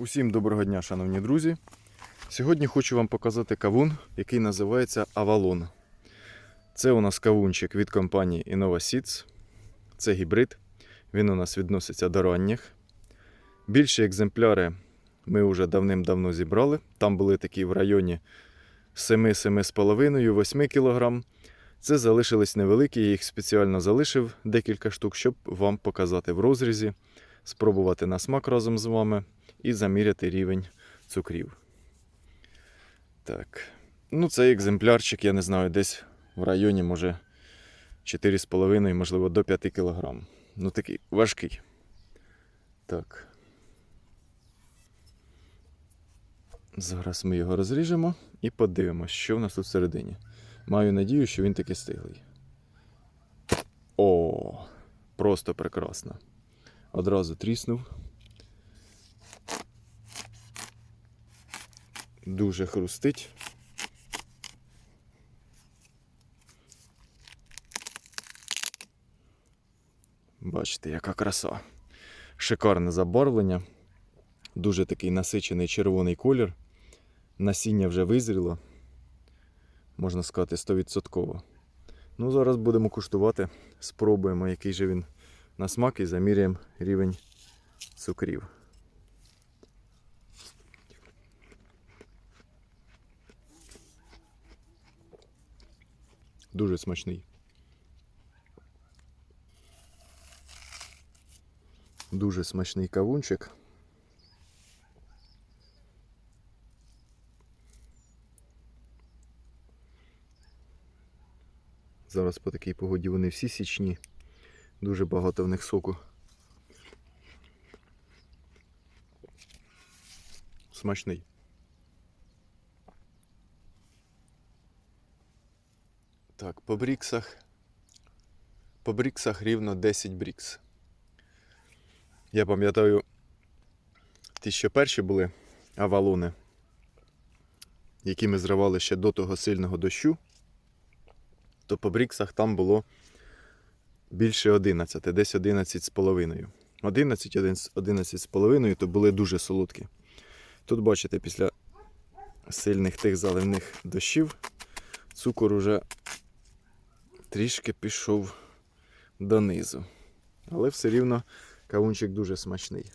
Усім доброго дня, шановні друзі. Сьогодні хочу вам показати кавун, який називається Avalon. Це у нас кавунчик від компанії Innova Seeds. Це гібрид. Він у нас відноситься до ранніх. Більші екземпляри ми вже давним-давно зібрали. Там були такі в районі 7-7,5-8 кг. Це залишились невеликі, я їх спеціально залишив декілька штук, щоб вам показати в розрізі, спробувати на смак разом з вами і заміряти рівень цукрів. Так. Ну, цей екземплярчик, я не знаю, десь в районі, може, 4,5, можливо, до 5 кг. Ну, такий важкий. Так. Зараз ми його розріжемо і подивимося, що в нас тут всередині. Маю надію, що він таки стиглий. О, просто прекрасно. Одразу тріснув. Дуже хрустить. Бачите, яка краса. Шикарне забарвлення. Дуже такий насичений червоний колір. Насіння вже визріло. Можна сказати, 100%. Ну, зараз будемо куштувати. Спробуємо, який же він на смак і заміряємо рівень цукрів. Дуже смачний. Дуже смачний кавунчик. Зараз по такій погоді вони всі січні. Дуже багато в них соку. Смачний. Так, по бріксах. По бріксах рівно 10 брікс. Я пам'ятаю, ті, що перші були авалони, які ми зривали ще до того сильного дощу, то по бріксах там було більше 11, десь 11 з половиною. 11, 11 з половиною, то були дуже солодкі. Тут, бачите, після сильних тих заливних дощів цукор уже трішки пішов донизу. Але все рівно кавунчик дуже смачний.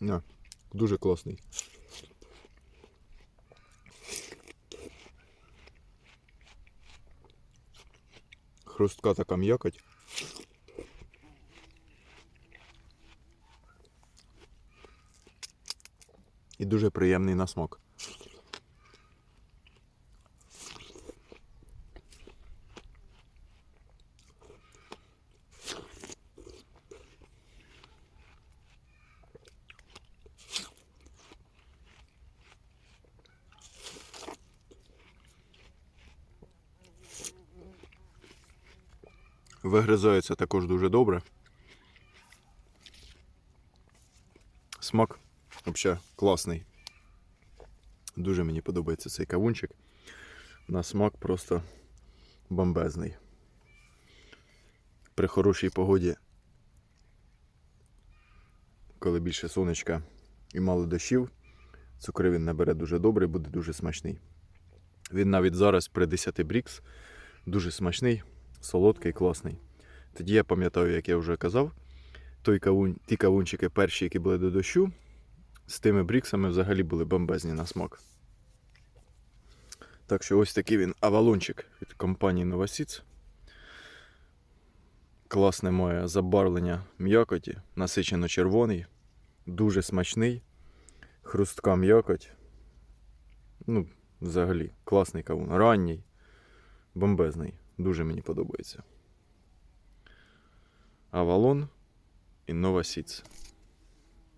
На, дуже класний. Хрустка така м'якоть. І дуже приємний на смак. Вигризається також дуже добре. Смак взагалі класний. Дуже мені подобається цей кавунчик. На смак просто бомбезний. При хорошій погоді, коли більше сонечка і мало дощів, цукри він набере дуже добре, буде дуже смачний. Він навіть зараз при 10 брікс дуже смачний, солодкий, класний. Тоді я пам'ятаю, як я вже казав, той кавун, ті кавунчики перші, які були до дощу, з тими бріксами взагалі були бомбезні на смак. Так що ось такий він авалончик від компанії Novasids. Класне має забарвлення м'якоті, насичено червоний, дуже смачний, хрустка м'якоть. Ну, взагалі, класний кавун. Ранній, бомбезний. Дуже мені подобається. Авалон і Нова Seeds.